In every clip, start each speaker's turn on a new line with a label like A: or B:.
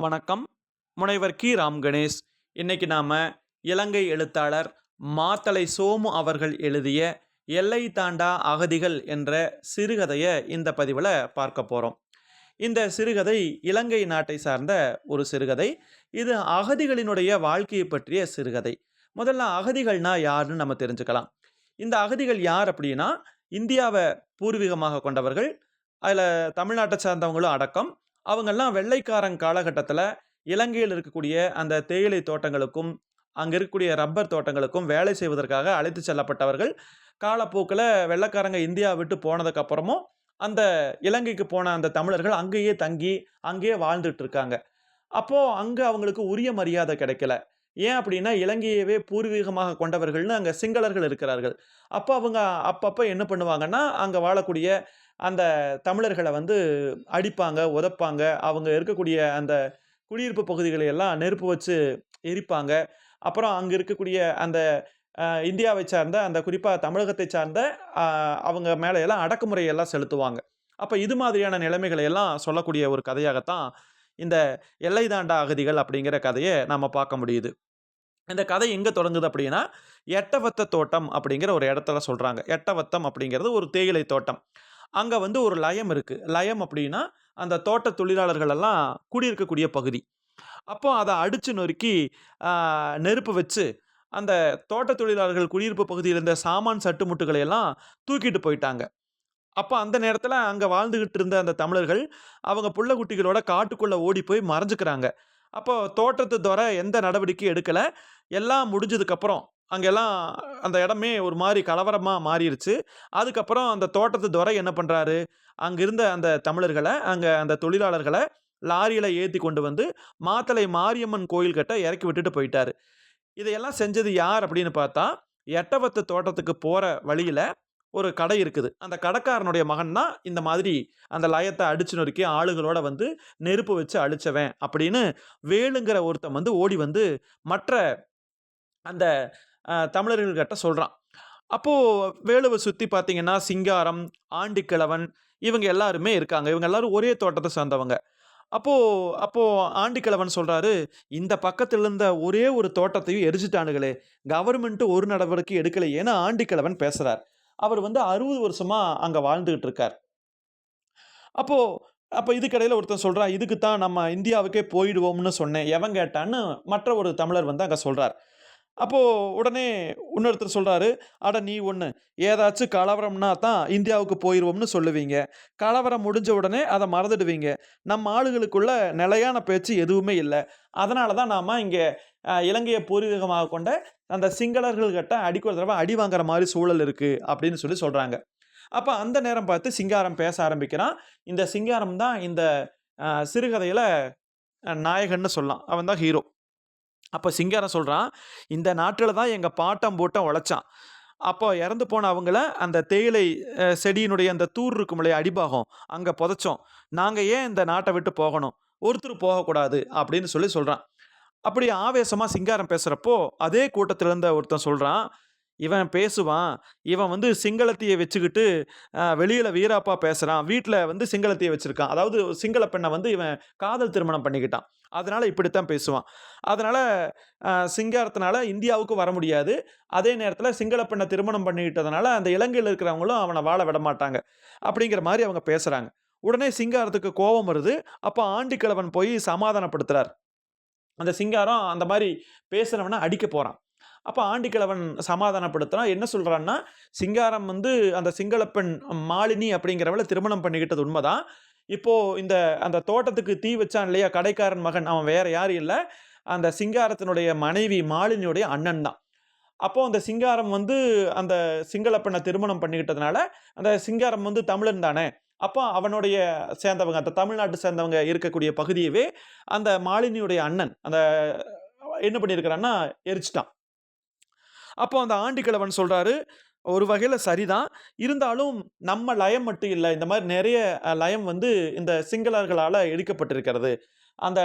A: வணக்கம். முனைவர் கி. ராம் கணேஷ். இன்னைக்கு நாம் இலங்கை எழுத்தாளர் மாத்தலை சோமு அவர்கள் எழுதிய எல்லை தாண்டா அகதிகள் என்ற சிறுகதையை இந்த பதிவில் பார்க்க போகிறோம் இந்த சிறுகதை இலங்கை நாட்டை சார்ந்த ஒரு சிறுகதை. இது அகதிகளினுடைய வாழ்க்கையை பற்றிய சிறுகதை. முதல்ல அகதிகள்னா யாருன்னு நம்ம தெரிஞ்சுக்கலாம். இந்த அகதிகள் யார் அப்படின்னா இந்தியாவை பூர்வீகமாக கொண்டவர்கள். அதில் தமிழ்நாட்டை சார்ந்தவங்களும் அடக்கம். அவங்கெல்லாம் வெள்ளைக்காரன் காலகட்டத்தில் இலங்கையில் இருக்கக்கூடிய அந்த தேயிலை தோட்டங்களுக்கும் அங்கே இருக்கக்கூடிய ரப்பர் தோட்டங்களுக்கும் வேலை செய்வதற்காக அழைத்து செல்லப்பட்டவர்கள். காலப்போக்கில் வெள்ளைக்காரங்க இந்தியா விட்டு போனதுக்கப்புறமும் அந்த இலங்கைக்கு போன அந்த தமிழர்கள் அங்கேயே தங்கி அங்கேயே வாழ்ந்துட்டு இருக்காங்க. அப்போது அங்கே அவங்களுக்கு உரிய மரியாதை கிடைக்கல. ஏன் அப்படின்னா இலங்கையவே பூர்வீகமாக கொண்டவர்கள்னு அங்கே சிங்களர்கள் இருக்கிறார்கள். அப்போ அவங்க அப்பப்போ என்ன பண்ணுவாங்கன்னா அங்கே வாழக்கூடிய அந்த தமிழர்களை வந்து அடிப்பாங்க உதைப்பாங்க. அவங்க இருக்கக்கூடிய அந்த குடியிருப்பு பகுதிகளை எல்லாம் நெருப்பு வச்சு எரிப்பாங்க. அப்புறம் அங்கே இருக்கக்கூடிய அந்த இந்தியாவை சார்ந்த அந்த குறிப்பாக தமிழகத்தை சார்ந்த அவங்க மேலே எல்லாம் அடக்குமுறையெல்லாம் செலுத்துவாங்க. அப்போ இது மாதிரியான நிலைமைகளை எல்லாம் சொல்லக்கூடிய ஒரு கதையாகத்தான் இந்த எல்லை தாண்டா அகதிகள் அப்படிங்கிற கதையை நம்ம பார்க்க முடியுது. இந்த கதை எங்கே தொடங்குது அப்படின்னா எட்டவத்த தோட்டம் அப்படிங்கிற ஒரு இடத்துல சொல்கிறாங்க எட்டவத்தம் அப்படிங்கிறது ஒரு தேயிலை தோட்டம். அங்கே வந்து ஒரு லயம் இருக்குது லயம் அப்படின்னா அந்த தோட்ட தொழிலாளர்கள் எல்லாம் குடியிருக்கக்கூடிய பகுதி. அப்போ அதை அடித்து நொறுக்கி நெருப்பு வச்சு அந்த தோட்ட தொழிலாளர்கள் குடியிருப்பு பகுதியில் இருந்த சாமான் சட்டுமுட்டுகளை எல்லாம் தூக்கிட்டு போயிட்டாங்க. அப்போ அந்த நேரத்தில் அங்கே வாழ்ந்துகிட்டு இருந்த அந்த தமிழர்கள் அவங்க புள்ள குட்டிகளோட காட்டுக்குள்ளே ஓடி போய் மறைஞ்சுக்கிறாங்க. அப்போ தோட்டத்து துறை எந்த நடவடிக்கையும் எடுக்கலை. எல்லாம் முடிஞ்சதுக்கப்புறம் அங்கெல்லாம் அந்த இடமே ஒரு மாதிரி கலவரமாக மாறிடுச்சு அதுக்கப்புறம் அந்த தோட்டத்து துறை என்ன பண்ணுறாரு அங்கே இருந்த அந்த தமிழர்களை அங்கே அந்த தொழிலாளர்களை லாரியில் ஏற்றி கொண்டு வந்து மாத்தளை மாரியம்மன் கோயில் கிட்ட இறக்கி விட்டுட்டு போயிட்டாரு. இதையெல்லாம் செஞ்சது யார் அப்படின்னு பார்த்தா எட்டவத்து தோட்டத்துக்கு போகிற வழியில் ஒரு கடை இருக்குது. அந்த கடைக்காரனுடைய மகன் தான் இந்த மாதிரி அந்த லயத்தை அடிச்சு நொறுக்கி ஆளுகளோட வந்து நெருப்பு வச்சு அழிச்சவன் அப்படின்னு வேலுங்கிற ஒருத்தன் வந்து ஓடி வந்து மற்ற அந்த தமிழர்கள்கிட்ட சொல்கிறான் அப்போது வேலுவை சுற்றி பார்த்தீங்கன்னா சிங்காரம் ஆண்டிக்கிழவன் இவங்க எல்லாருமே இருக்காங்க. இவங்க எல்லாரும் ஒரே தோட்டத்தை சார்ந்தவங்க. அப்போது அப்போது ஆண்டிக்கிழவன் சொல்கிறாரு இந்த பக்கத்தில் இருந்த ஒரே ஒரு தோட்டத்தையும் எரிச்சிட்டானுங்களே கவர்மெண்ட்டு ஒரு நடவடிக்கை எடுக்கலை. ஏன்னா ஆண்டிக்கிழவன் பேசுகிறார் அவர் வந்து அறுபது வருஷமாக அங்கே வாழ்ந்துக்கிட்டு இருக்கார். அப்போது அப்போ இதுக்கடையில் ஒருத்தன் சொல்கிறான் இதுக்கு தான் நம்ம இந்தியாவுக்கே போயிடுவோம்னு சொன்னேன். எவன் கேட்டான்னு மற்ற ஒரு தமிழர் வந்து அங்கே சொல்கிறார் அப்போது உடனே இன்னொருத்தர் சொல்கிறாரு அட நீ ஒன்று ஏதாச்சும் கலவரம்னா தான் இந்தியாவுக்கு போயிடுவோம்னு சொல்லுவீங்க. கலவரம் முடிஞ்ச உடனே அதை மறந்துடுவீங்க. நம்ம ஆளுகளுக்குள்ள நிலையான பேச்சு எதுவுமே இல்லை. அதனால தான் நாம் இங்கே இலங்கையை பூர்வீகமாக கொண்ட அந்த சிங்களர்கள்கிட்ட அடிக்கொரு ஒரு தடவை அடி வாங்குற மாதிரி சூழல் இருக்குது அப்படின்னு சொல்லி சொல்கிறாங்க அப்போ அந்த நேரம் பார்த்து சிங்காரம் பேச ஆரம்பிக்கிறான். இந்த சிங்காரம் தான் இந்த சிறுகதையில் நாயகன்னு சொல்லலாம். அவன் தான் ஹீரோ. அப்போ சிங்காரம் சொல்கிறான் இந்த நாட்டில் தான் எங்கள் பாட்டம் போட்டம் உழைச்சான். அப்போ இறந்து போன அவங்கள அந்த தேயிலை செடியினுடைய அந்த தூர் இருக்கும் இல்லையா அடிபாகம் அங்கே புதைச்சோம். நாங்கள் ஏன் இந்த நாட்டை விட்டு போகணும்? ஒருத்தர் போகக்கூடாது. அப்படின்னு சொல்லி சொல்கிறான் அப்படி ஆவேசமாக சிங்காரம் பேசுகிறப்போ அதே கூட்டத்தில் இருந்த ஒருத்தன் சொல்கிறான் இவன் பேசுவான். இவன் வந்து சிங்களத்தையை வச்சுக்கிட்டு வெளியில் வீராப்பா பேசுகிறான் வீட்டில் வந்து சிங்களத்தையை வச்சுருக்கான். அதாவது சிங்கள பெண்ணை வந்து இவன் காதல் திருமணம் பண்ணிக்கிட்டான். அதனால் இப்படித்தான் பேசுவான். அதனால் சிங்காரத்தினால இந்தியாவுக்கு வர முடியாது. அதே நேரத்தில் சிங்கள பெண்ணை திருமணம் பண்ணிக்கிட்டதுனால அந்த இலங்கையில் இருக்கிறவங்களும் அவனை வாழ விட மாட்டாங்க. அப்படிங்கிற மாதிரி அவங்க பேசுகிறாங்க உடனே சிங்காரத்துக்கு கோபம் வருது. அப்போ ஆண்டிக்கிழவன் போய் சமாதானப்படுத்துகிறார் அந்த சிங்காரம் அந்த மாதிரி பேசுகிறவனை அடிக்க போகிறான் அப்போ ஆண்டிக்கிழவன் சமாதானப்படுத்துகிறான் என்ன சொல்கிறான்னா சிங்காரம் வந்து அந்த சிங்களப்பெண் மாலினி அப்படிங்கிறவளை திருமணம் பண்ணிக்கிட்டது உண்மைதான். இப்போது இந்த அந்த தோட்டத்துக்கு தீ வச்சான் இல்லையா கடைக்காரன் மகன் அவன் வேறு யாரும் இல்லை. அந்த சிங்காரத்தினுடைய மனைவி மாலினியுடைய அண்ணன் தான். அப்போது அந்த சிங்காரம் வந்து அந்த சிங்களப்பெண்ணை திருமணம் பண்ணிக்கிட்டதுனால அந்த சிங்காரம் வந்து தமிழன் தானே. அப்போ அவனுடைய சேர்ந்தவங்க அந்த தமிழ்நாட்டு சேர்ந்தவங்க இருக்கக்கூடிய பகுதியவே அந்த மாலினியுடைய அண்ணன் அந்த என்ன பண்ணியிருக்கிறான்னா எரிச்சிட்டான். அப்போ அந்த ஆண்டிக்கிழவன் சொல்கிறாரு ஒரு வகையில் சரிதான். இருந்தாலும் நம்ம லயம் மட்டும் இல்லை. இந்த மாதிரி நிறைய லயம் வந்து இந்த சிங்களர்களால் எடுக்கப்பட்டிருக்கிறது. அந்த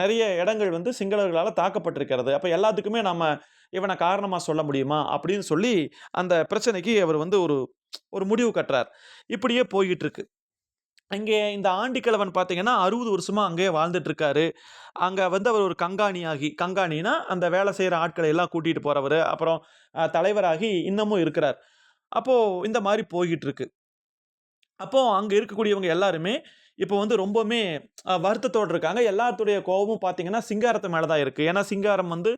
A: நிறைய இடங்கள் வந்து சிங்களர்களால் தாக்கப்பட்டிருக்கிறது. அப்போ எல்லாத்துக்குமே நம்ம இவனை காரணமாக சொல்ல முடியுமா? அப்படின்னு சொல்லி அந்த பிரச்சனைக்கு அவர் வந்து ஒரு ஒரு முடிவு கட்டுறார். இப்படியே போய்கிட்டு இருக்கு. இங்கே இந்த ஆண்டிக்கிழவன் பார்த்தீங்கன்னா, அறுபது வருஷமாக அங்கேயே வாழ்ந்துட்டுருக்காரு அங்கே வந்து அவர் ஒரு கங்காணியாகி கங்காணினா அந்த வேலை செய்கிற ஆட்களை எல்லாம் கூட்டிகிட்டு போகிறவர் அப்புறம் தலைவராகி இன்னமும் இருக்கிறார். அப்போது இந்த மாதிரி போய்கிட்டுருக்கு இருக்கு. அங்கே இருக்கக்கூடியவங்க எல்லாருமே, இப்போ வந்து ரொம்பவுமே வருத்தத்தோடு வருத்தத்தோட இருக்காங்க. எல்லாத்துடைய கோபமும் பார்த்தீங்கன்னா, சிங்காரத்து மேலே தான் இருக்குது ஏன்னா, சிங்காரம் வந்து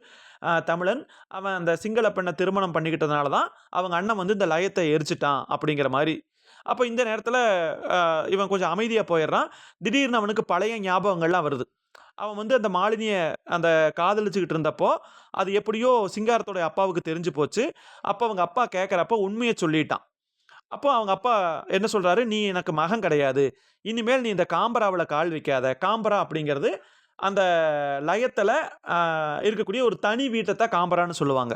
A: தமிழன். அவன் அந்த சிங்கள பெண்ணை திருமணம் பண்ணிக்கிட்டதுனால தான், அவங்க அண்ணன் வந்து இந்த லயத்தை எரிச்சிட்டான் அப்படிங்கிற மாதிரி அப்போ இந்த நேரத்தில் இவன் கொஞ்சம் அமைதியாக போயிடுறான். திடீர்னு அவனுக்கு பழைய ஞாபகங்கள்லாம் வருது. அவன் வந்து அந்த மாலினியை அந்த காதலிச்சுக்கிட்டு இருந்தப்போ, அது எப்படியோ சிங்காரத்தோட அப்பாவுக்கு தெரிஞ்சு போச்சு. அப்போ அவங்க அப்பா கேட்குறப்ப உண்மையை சொல்லிட்டான். அப்போ அவங்க அப்பா என்ன சொல்கிறாரு "நீ எனக்கு மகன் கிடையாது. இனிமேல் நீ இந்த காம்பராவில் கால் வைக்காத." காம்பரா அப்படிங்கிறது அந்த லயத்தில் இருக்கக்கூடிய ஒரு தனி வீட்டை தான் காம்பரான்னு சொல்லுவாங்க.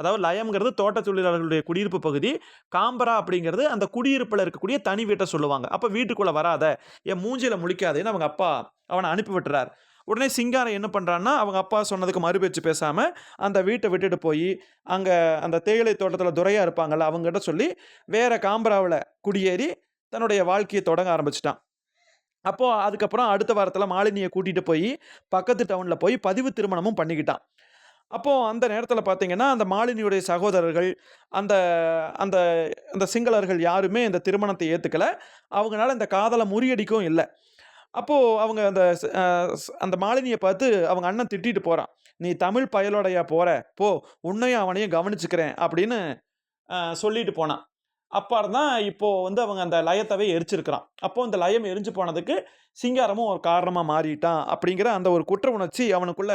A: அதாவது லயம்ங்கிறது தோட்ட தொழிலாளர்களுடைய குடியிருப்பு பகுதி. காம்பரா அப்படிங்கிறது அந்த குடியிருப்பில் இருக்கக்கூடிய தனி வீட்டை சொல்லுவாங்க. அப்போ வீட்டுக்குள்ளே வராத, என் மூஞ்சியில் முழிக்காதேன்னு அவங்க அப்பா அவனை அனுப்பி விட்டுறார் உடனே சிங்காரம் என்ன பண்ணுறான்னா அவங்க அப்பா சொன்னதுக்கு மறுபேச்சு பேசாமல் அந்த வீட்டை விட்டுட்டு போய் அங்கே அந்த தேயிலை தோட்டத்தில் துறையாக இருப்பாங்கள்ல அவங்ககிட்ட சொல்லி, வேற காம்பராவில் குடியேறி தன்னுடைய வாழ்க்கையை தொடங்க ஆரம்பிச்சிட்டான் அப்போது அதுக்கப்புறம் அடுத்த வாரத்தில் மாலினியை கூட்டிகிட்டு போய் பக்கத்து டவுனில் போய் பதிவு திருமணமும் பண்ணிக்கிட்டான். அப்போது அந்த நேரத்தில் பார்த்தீங்கன்னா, அந்த மாலினியுடைய சகோதரர்கள், அந்த அந்த அந்த சிங்களர்கள் யாருமே இந்த திருமணத்தை ஏற்றுக்கலை அவங்கனால இந்த காதலை முறியடிக்கவும் இல்லை அப்போது அவங்க அந்த அந்த மாலினியை பார்த்து அவங்க அண்ணன் திட்டிட்டு போகிறான் "நீ தமிழ் பயலோடையா போகிற போ! உன்னையும் அவனையும் கவனிச்சுக்கிறேன்." அப்படின்னு சொல்லிட்டு போனான். அப்பார் தான் இப்போது வந்து அவங்க அந்த லயத்தவே எரிச்சிருக்கிறான். அப்போ அந்த லயம் எரிஞ்சு போனதுக்கு சிங்காரமும் ஒரு காரணமாக மாறிட்டான் அப்படிங்கிற அந்த ஒரு குற்ற உணர்ச்சி அவனுக்குள்ள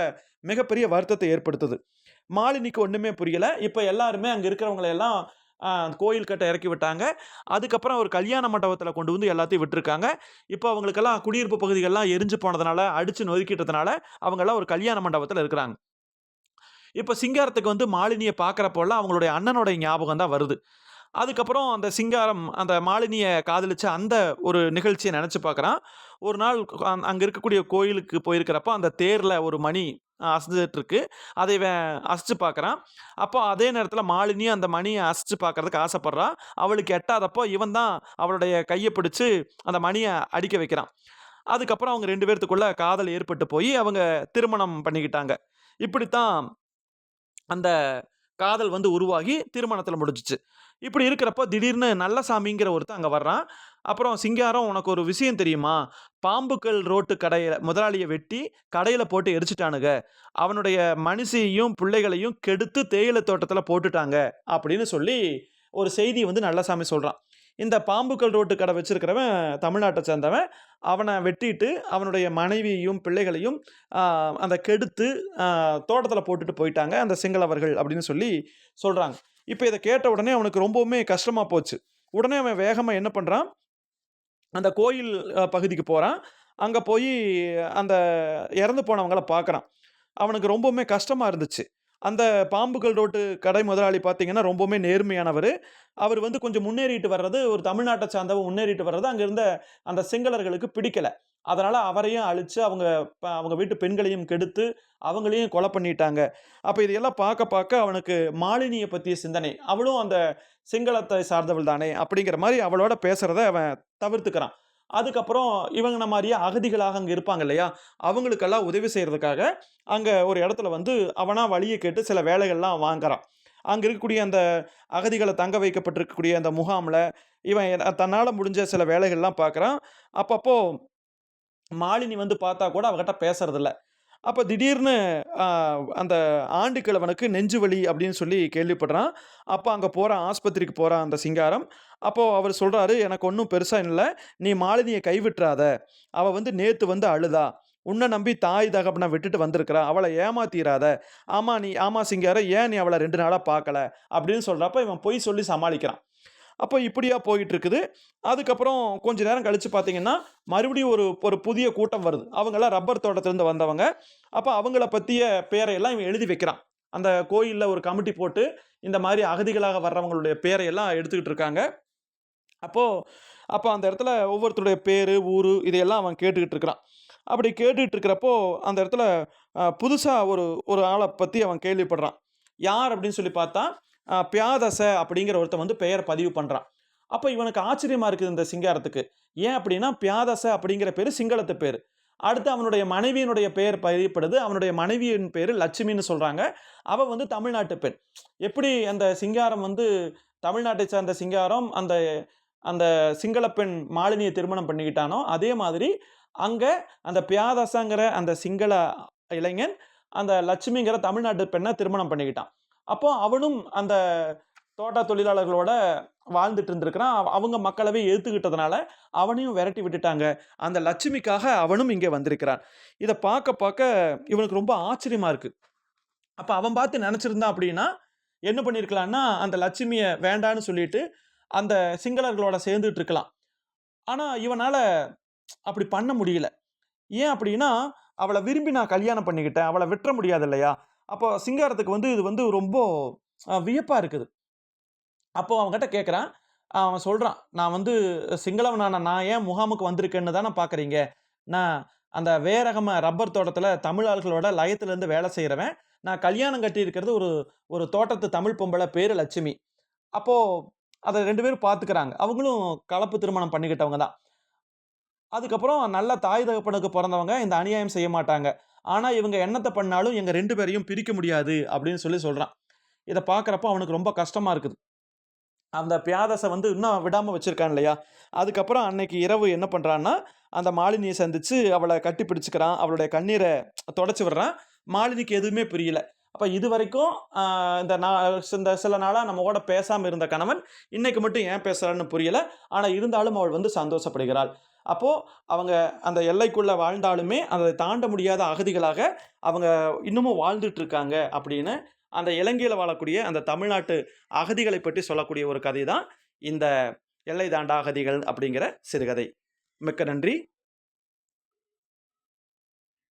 A: மிகப்பெரிய வருத்தத்தை ஏற்படுத்துது. மாலினிக்கு ஒன்றுமே புரியலை இப்போ எல்லாருமே அங்கே இருக்கிறவங்கள எல்லாம் கோயில் கட்ட இறக்கி விட்டாங்க. அதுக்கப்புறம் ஒரு கல்யாண மண்டபத்தில் கொண்டு வந்து எல்லாத்தையும் விட்டுருக்காங்க. இப்போ அவங்களுக்கெல்லாம் குடியிருப்பு பகுதிகள்லாம் எரிஞ்சு போனதுனால, அடித்து நொறுக்கிட்டதுனால, அவங்கெல்லாம் ஒரு கல்யாண மண்டபத்தில் இருக்கிறாங்க. இப்போ சிங்காரத்துக்கு வந்து மாலினியை பார்க்கிறப்போலாம் அவங்களுடைய அண்ணனுடைய ஞாபகம் தான் வருது. அதுக்கப்புறம் அந்த சிங்காரம் அந்த மாலினியை காதலிச்ச அந்த ஒரு நிகழ்ச்சியை நினச்சி பார்க்குறான். ஒரு நாள் அங்கே இருக்கக்கூடிய கோயிலுக்கு போயிருக்கிறப்ப, அந்த தேரில் ஒரு மணி அசைஞ்சிட்ருக்கு அதை இவன் அசைச்சு பார்க்குறான். அப்போ அதே நேரத்தில் மாலினியும் அந்த மணியை அசைச்சு பார்க்கறதுக்கு ஆசைப்பட்றான் அவளுக்கு எட்டாதப்போ இவன் தான் அவளுடைய கையை பிடிச்சி அந்த மணியை அடிக்க வைக்கிறான். அதுக்கப்புறம் அவங்க ரெண்டு பேர்த்துக்குள்ள காதல் ஏற்பட்டு போய் அவங்க திருமணம் பண்ணிக்கிட்டாங்க. இப்படித்தான் அந்த காதல் வந்து உருவாகி திருமணத்தில் முடிஞ்சிச்சு இப்படி இருக்கிறப்போ திடீர்னு நல்லசாமிங்கிற ஒருத்தன் அங்கே வர்றான். அப்புறம் சிங்காரம் "உனக்கு ஒரு விஷயம் தெரியுமா? பாம்புக்கல் ரோட்டு கடையில் முதலாளியை வெட்டி கடையில் போட்டு எரிச்சிட்டானுங்க அவனுடைய மனுஷியையும், பிள்ளைகளையும் கெடுத்து தேயிலை தோட்டத்தில் போட்டுட்டாங்க." அப்படின்னு சொல்லி ஒரு செய்தி வந்து நல்லசாமி சொல்கிறான் இந்த பாம்புக்கல் ரோட்டு கடை வச்சுருக்கிறவன் தமிழ்நாட்டை சேர்ந்தவன். அவனை வெட்டிட்டு, அவனுடைய மனைவியையும், பிள்ளைகளையும் அந்த கெடுத்து தோட்டத்தில் போட்டுட்டு போயிட்டாங்க, அந்த சிங்களவர்கள் அப்படின்னு சொல்லி சொல்கிறாங்க இப்போ இதை கேட்ட உடனே அவனுக்கு ரொம்பவுமே கஷ்டமாக போச்சு. உடனே அவன் வேகமாக என்ன பண்ணுறான் அந்த கோயில் பகுதிக்கு போகிறான் அங்கே போய் அந்த இறந்து போனவங்கள பார்க்குறான். அவனுக்கு ரொம்பவுமே கஷ்டமாக இருந்துச்சு. அந்த பாம்புகள் ரோட்டு கடை முதலாளி பார்த்தீங்கன்னா, ரொம்பவுமே நேர்மையானவர் அவர் வந்து கொஞ்சம் முன்னேறிட்டு வர்றது, ஒரு தமிழ்நாட்டை சார்ந்தவன் முன்னேறிட்டு வர்றது, அங்கே இருந்த அந்த சிங்களர்களுக்கு பிடிக்கல. அதனால் அவரையும் அழித்து அவங்க ப அவங்க வீட்டு பெண்களையும் கெடுத்து, அவங்களையும் கொலை பண்ணிட்டாங்க. அப்போ இதையெல்லாம் பார்க்க பார்க்க அவனுக்கு மாலினிய பற்றிய சிந்தனை. அவளும் அந்த சிங்களத்தை சார்ந்தவள் தானே! அப்படிங்கிற மாதிரி அவளோட பேசுகிறத அவன் தவிர்த்துக்கிறான். அதுக்கப்புறம் இவங்க மாதிரியே அகதிகளாக அங்கே இருப்பாங்க இல்லையா? அவங்களுக்கெல்லாம் உதவி செய்கிறதுக்காக அங்கே ஒரு இடத்துல வந்து அவனாக வழியை கேட்டு சில வேலைகள்லாம் வாங்குறான். அங்கே இருக்கக்கூடிய அந்த அகதிகளை தங்க வைக்கப்பட்டிருக்கக்கூடிய அந்த முகாமில் இவன் தன்னால் முடிஞ்ச சில வேலைகள்லாம் பார்க்குறான். அப்பப்போ மாலினி வந்து பார்த்தா கூட அவகிட்ட பேசுறதில்ல. அப்போ திடீர்னு அந்த ஆண்டுக்கிழவனுக்கு நெஞ்சு வலி அப்படின்னு சொல்லி கேள்விப்படுறான். அப்போ அங்கே போகிற ஆஸ்பத்திரிக்கு போகிறான் அந்த சிங்காரம். அப்போது அவர் சொல்கிறாரு "எனக்கு ஒன்றும் பெருசாக இல்லை நீ மாலினியை கைவிட்றாத. அவள் வந்து நேற்று வந்து அழுதா. உன்னை நம்பி தாய் தகப்பனை விட்டுட்டு வந்திருக்கிறா. அவளை ஏமாத்திராத ஆமாம் நீ ஆமா சிங்கார ஏன் நீ அவளை ரெண்டு நாளாக பார்க்கல?" அப்படின்னு சொல்கிறப்ப இவன் பொய் சொல்லி சமாளிக்கிறான். அப்போ இப்படியாக போயிட்டு இருக்குது. அதுக்கப்புறம் கொஞ்ச நேரம் கழித்து பார்த்தீங்கன்னா, மறுபடியும் ஒரு ஒரு புதிய கூட்டம் வருது. அவங்களாம் ரப்பர் தோட்டத்திலேருந்து வந்தவங்க. அப்போ அவங்கள பற்றிய பேரையெல்லாம் இவன் எழுதி வைக்கிறான். அந்த கோயிலில் ஒரு கமிட்டி போட்டு, இந்த மாதிரி அகதிகளாக வர்றவங்களுடைய பேரையெல்லாம் எடுத்துக்கிட்டு இருக்காங்க. அப்போது அப்போ அந்த இடத்துல ஒவ்வொருத்தருடைய பேர் ஊர் இதையெல்லாம் அவன் கேட்டுக்கிட்டு இருக்கிறான். அப்படி கேட்டுக்கிட்டு இருக்கிறப்போ, அந்த இடத்துல புதுசாக ஒரு ஒரு ஆளை பற்றி அவன் கேள்விப்படுறான். யார் அப்படின்னு சொல்லி பார்த்தா, பியாதச அப்படிங்கிற ஒருத்தன் வந்து பெயர் பதிவு பண்ணுறான் அப்போ இவனுக்கு ஆச்சரியமா இருக்குது இந்த சிங்காரத்துக்கு. ஏன் அப்படின்னா பியாதச அப்படிங்கிற பேர் சிங்களத்து பேர். அடுத்து அவனுடைய மனைவியினுடைய பெயர் பதியப்படுது. அவனுடைய மனைவியின் பேர் லட்சுமின்னு சொல்கிறாங்க அவள் வந்து தமிழ்நாட்டு பெண். எப்படி அந்த சிங்காரம் வந்து தமிழ்நாட்டை சேர்ந்த சிங்காரம் அந்த அந்த சிங்கள பெண் மாலினியை திருமணம் பண்ணிக்கிட்டானோ அதே மாதிரி அங்கே அந்த பியாதசங்கிற அந்த சிங்கள இளைஞன் அந்த லட்சுமிங்கிற தமிழ்நாட்டு பெண்ணை திருமணம் பண்ணிக்கிட்டான். அப்போ அவனும் அந்த தோட்ட தொழிலாளர்களோட வாழ்ந்துட்டு இருந்திருக்கிறான். அவ- அவங்க மக்களவே ஏற்றுக்கிட்டதுனால அவனையும் விரட்டி விட்டுட்டாங்க. அந்த லட்சுமிக்காக அவனும் இங்கே வந்திருக்கிறான். இதை பார்க்க பார்க்க இவனுக்கு ரொம்ப ஆச்சரியமாக இருக்குது அப்போ அவன் பார்த்து நினச்சிருந்தான் அப்படின்னா என்ன பண்ணியிருக்கலான்னா அந்த லட்சுமியை வேண்டான்னு சொல்லிட்டு அந்த சிங்களர்களோட சேர்ந்துட்டு இருக்கலாம். ஆனால் இவனால் அப்படி பண்ண முடியல. ஏன் அப்படின்னா அவளை விரும்பி நான் கல்யாணம் பண்ணிக்கிட்டேன். அவளை விட்டுற முடியாது இல்லையா? அப்போ சிங்காரத்துக்கு வந்து இது வந்து ரொம்ப வியப்பாக இருக்குது. அப்போ அவங்ககிட்ட கேட்குறான். அவன் சொல்கிறான் நான் வந்து சிங்களவனான நான்? ஏன் முகாமுக்கு வந்திருக்கேன்னு தானே பார்க்குறீங்க நான் அந்த வேரகம ரப்பர் தோட்டத்தில் தமிழ் ஆள்களோட லயத்துலேருந்து வேலை செய்கிறவன் நான் கல்யாணம் கட்டி இருக்கிறது ஒரு ஒரு தோட்டத்து தமிழ் பொம்பளை பேர் லட்சுமி. அப்போது அதை ரெண்டு பேரும் பார்த்துக்கிறாங்க அவங்களும் கலப்பு திருமணம் பண்ணிக்கிட்டவங்க தான். அதுக்கப்புறம் நல்ல தாய் தகப்பனுக்கு பிறந்தவங்க இந்த அநியாயம் செய்ய மாட்டாங்க. ஆனால் இவங்க என்னத்தை பண்ணாலும் எங்கள் ரெண்டு பேரையும் பிரிக்க முடியாது அப்படின்னு சொல்லி சொல்கிறான் இதை பார்க்குறப்ப அவனுக்கு ரொம்ப கஷ்டமாக இருக்குது. அந்த பியாதசை வந்து இன்னும் விடாமல் வச்சுருக்கான் இல்லையா? அதுக்கப்புறம் அன்னைக்கு இரவு என்ன பண்ணுறான்னா அந்த மாலினியை சந்தித்து அவளை கட்டி பிடிச்சிக்கிறான். அவளுடைய கண்ணீரை தொடச்சி விடுறான். மாலினிக்கு எதுவுமே புரியல. அப்போ இது வரைக்கும் இந்த நான் இந்த சில நாளாக நம்மோட பேசாமல் இருந்த கணவன் இன்னைக்கு மட்டும் ஏன் பேசுகிறான்னு புரியல. ஆனால் இருந்தாலும் அவள் வந்து சந்தோஷப்படுகிறாள். அப்போது அவங்க அந்த எல்லைக்குள்ளே வாழ்ந்தாலுமே அதை தாண்ட முடியாத அகதிகளாக அவங்க இன்னமும் வாழ்ந்துட்டுருக்காங்க அப்படின்னு அந்த இலங்கையில் வாழக்கூடிய அந்த தமிழ்நாட்டு அகதிகளை பற்றி சொல்லக்கூடிய ஒரு கதை தான் இந்த எல்லை தாண்டா அகதிகள் அப்படிங்கிற சிறுகதை. மிக்க நன்றி.